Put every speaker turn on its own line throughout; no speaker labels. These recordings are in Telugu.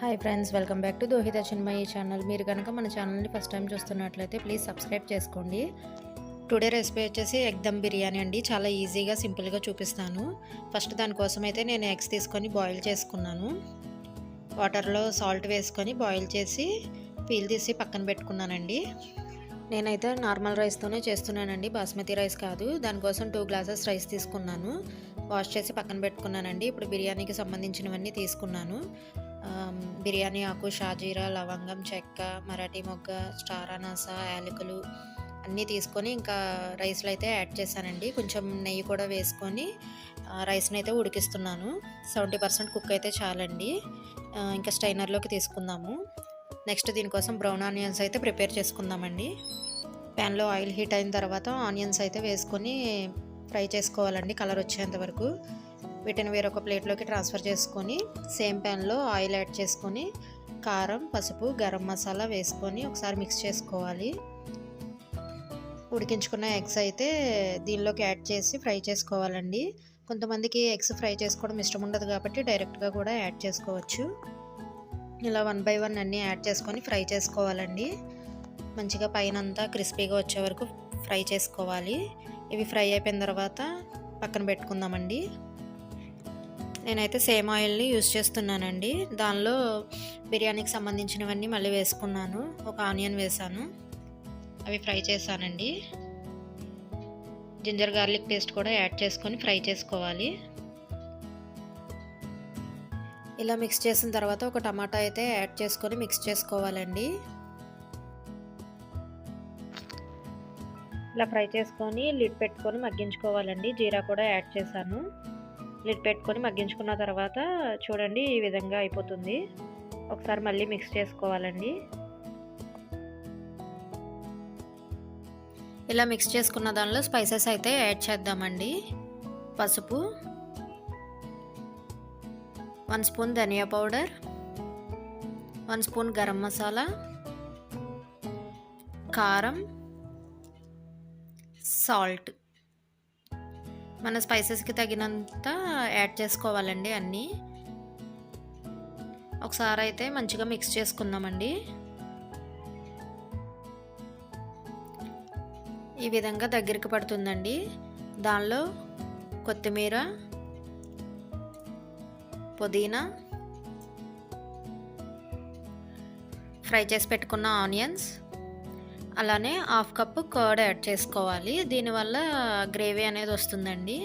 Hi friends welcome back to Dohita ఈ ఛానల్ మీరు కనుక మన ఛానల్ని ఫస్ట్ టైం చూస్తున్నట్లయితే ప్లీజ్ సబ్స్క్రైబ్ చేసుకోండి. టుడే రెసిపీ వచ్చేసి ఎగ్ దమ్ బిర్యానీ అండి. చాలా ఈజీగా సింపుల్గా చూపిస్తాను. ఫస్ట్ దానికోసం అయితే నేను ఎగ్స్ తీసుకొని బాయిల్ చేసుకున్నాను. వాటర్లో సాల్ట్ వేసుకొని బాయిల్ చేసి పీల్ తీసి పక్కన పెట్టుకున్నానండి. నేనైతే నార్మల్ రైస్తోనే చేస్తున్నానండి. బాస్మతి రైస్ కాదు. దానికోసం టూ గ్లాసెస్ రైస్ తీసుకున్నాను. వాష్ చేసి పక్కన పెట్టుకున్నానండి. ఇప్పుడు బిర్యానీకి సంబంధించినవన్నీ తీసుకున్నాను. బిర్యానీ ఆకు షాజీరా లవంగం చెక్క మరాఠీ మొగ్గ స్టార్ అనాస యాలకులు అన్నీ తీసుకొని ఇంకా రైస్లో అయితే యాడ్ చేశానండి. కొంచెం నెయ్యి కూడా వేసుకొని రైస్ని అయితే ఉడికిస్తున్నాను. సెవెంటీ పర్సెంట్ కుక్ అయితే చాలండి. ఇంకా స్టైనర్లోకి తీసుకుందాము. నెక్స్ట్ దీనికోసం బ్రౌన్ ఆనియన్స్ అయితే ప్రిపేర్ చేసుకుందామండి. ప్యాన్లో ఆయిల్ హీట్ అయిన తర్వాత ఆనియన్స్ అయితే వేసుకొని ఫ్రై చేసుకోవాలండి కలర్ వచ్చేంత వరకు. వీటిని వేరొక ప్లేట్లోకి ట్రాన్స్ఫర్ చేసుకొని సేమ్ ప్యాన్లో ఆయిల్ యాడ్ చేసుకొని కారం పసుపు గరం మసాలా వేసుకొని ఒకసారి మిక్స్ చేసుకోవాలి. ఉడికించుకున్న ఎగ్స్ అయితే దీనిలోకి యాడ్ చేసి ఫ్రై చేసుకోవాలండి. కొంతమందికి ఎగ్స్ ఫ్రై చేసుకోవడం ఇష్టం ఉండదు కాబట్టి డైరెక్ట్గా కూడా యాడ్ చేసుకోవచ్చు. ఇలా వన్ బై వన్ అన్నీ యాడ్ చేసుకొని ఫ్రై చేసుకోవాలండి. మంచిగా పైన అంతా క్రిస్పీగా వచ్చే వరకు ఫ్రై చేసుకోవాలి. ఇవి ఫ్రై అయిపోయిన తర్వాత పక్కన పెట్టుకుందామండి. నేనైతే సేమ్ ఆయిల్ని యూస్ చేస్తున్నానండి. దానిలో బిర్యానీకి సంబంధించినవన్నీ మళ్ళీ వేసుకున్నాను. ఒక ఆనియన్ వేసాను. అవి ఫ్రై చేశానండి. జింజర్ గార్లిక్ పేస్ట్ కూడా యాడ్ చేసుకొని ఫ్రై చేసుకోవాలి. ఇలా మిక్స్ చేసిన తర్వాత ఒక టమాటా అయితే యాడ్ చేసుకొని మిక్స్ చేసుకోవాలండి. ఇలా ఫ్రై చేసుకొని లిడ్ పెట్టుకొని మగ్గించుకోవాలండి. జీరా కూడా యాడ్ చేశాను. లిడ్ పెట్టుకొని మగ్గించుకున్న తర్వాత చూడండి ఈ విధంగా అయిపోతుంది. ఒకసారి మళ్ళీ మిక్స్ చేసుకోవాలండి. ఇలా మిక్స్ చేసుకున్న దానిలో స్పైసెస్ అయితే యాడ్ చేద్దామండి. పసుపు వన్ స్పూన్ ధనియా powder one spoon garam masala కారం సాల్ట్ మన స్పైసెస్కి తగినంత యాడ్ చేసుకోవాలండి అన్నీ. ఒకసారి అయితే మంచిగా మిక్స్ చేసుకుందామండి. ఈ విధంగా దగ్గరికి పడుతుందండి. దానిలో కొత్తిమీర పుదీనా ఫ్రై చేసి పెట్టుకున్న ఆనియన్స్ అలానే హాఫ్ కప్పు కర్డ్ యాడ్ చేసుకోవాలి. దీనివల్ల గ్రేవీ అనేది వస్తుందండి.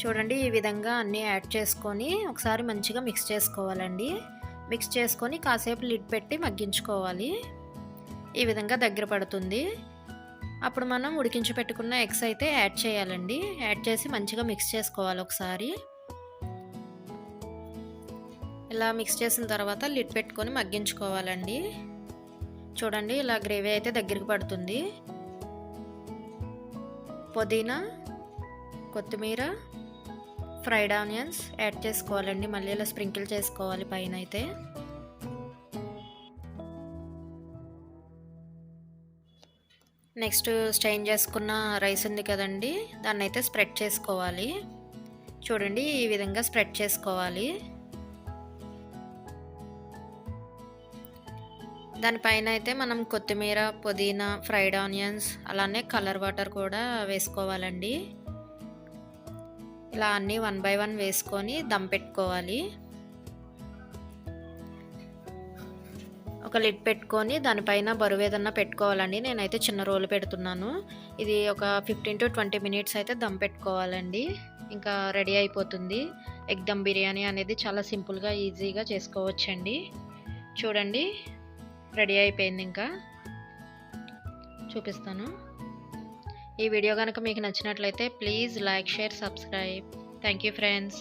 చూడండి ఈ విధంగా అన్నీ యాడ్ చేసుకొని ఒకసారి మంచిగా మిక్స్ చేసుకోవాలండి. మిక్స్ చేసుకొని కాసేపు లిడ్ పెట్టి మగ్గించుకోవాలి. ఈ విధంగా దగ్గర పడుతుంది. అప్పుడు మనం ఉడికించి పెట్టుకున్న ఎగ్స్ అయితే యాడ్ చేయాలండి. యాడ్ చేసి మంచిగా మిక్స్ చేసుకోవాలి ఒకసారి. ఇలా మిక్స్ చేసిన తర్వాత లిడ్ పెట్టుకొని మగ్గించుకోవాలండి. చూడండి ఇలా గ్రేవీ అయితే దగ్గరికి పడుతుంది. పుదీనా కొత్తిమీర ఫ్రైడ్ ఆనియన్స్ యాడ్ చేసుకోవాలండి. మళ్ళీ ఇలా స్ప్రింకిల్ చేసుకోవాలి పైన అయితే. నెక్స్ట్ స్టైన్ చేసుకున్న రైస్ ఉంది కదండి దాన్ని అయితే స్ప్రెడ్ చేసుకోవాలి. చూడండి ఈ విధంగా స్ప్రెడ్ చేసుకోవాలి. దానిపైన అయితే మనం కొత్తిమీర పుదీనా ఫ్రైడ్ ఆనియన్స్ అలానే కలర్ వాటర్ కూడా వేసుకోవాలండి. ఇలా అన్నీ వన్ బై వన్ వేసుకొని దమ్ పెట్టుకోవాలి. ఒక లిడ్ పెట్టుకొని దానిపైన బరువు ఏదన్నా పెట్టుకోవాలండి. నేనైతే చిన్న రోలు పెడుతున్నాను. ఇది ఒక ఫిఫ్టీన్ టు ట్వంటీ మినిట్స్ అయితే దమ్ పెట్టుకోవాలండి. ఇంకా రెడీ అయిపోతుంది. ఎగ్ దమ్ బిర్యానీ అనేది చాలా సింపుల్గా ఈజీగా చేసుకోవచ్చండి. చూడండి. రెడీ అయిపోయింది ఇంకా. చూపిస్తాను. ఈ వీడియో కనుక మీకు నచ్చినట్లయితే please like share subscribe. Thank you friends.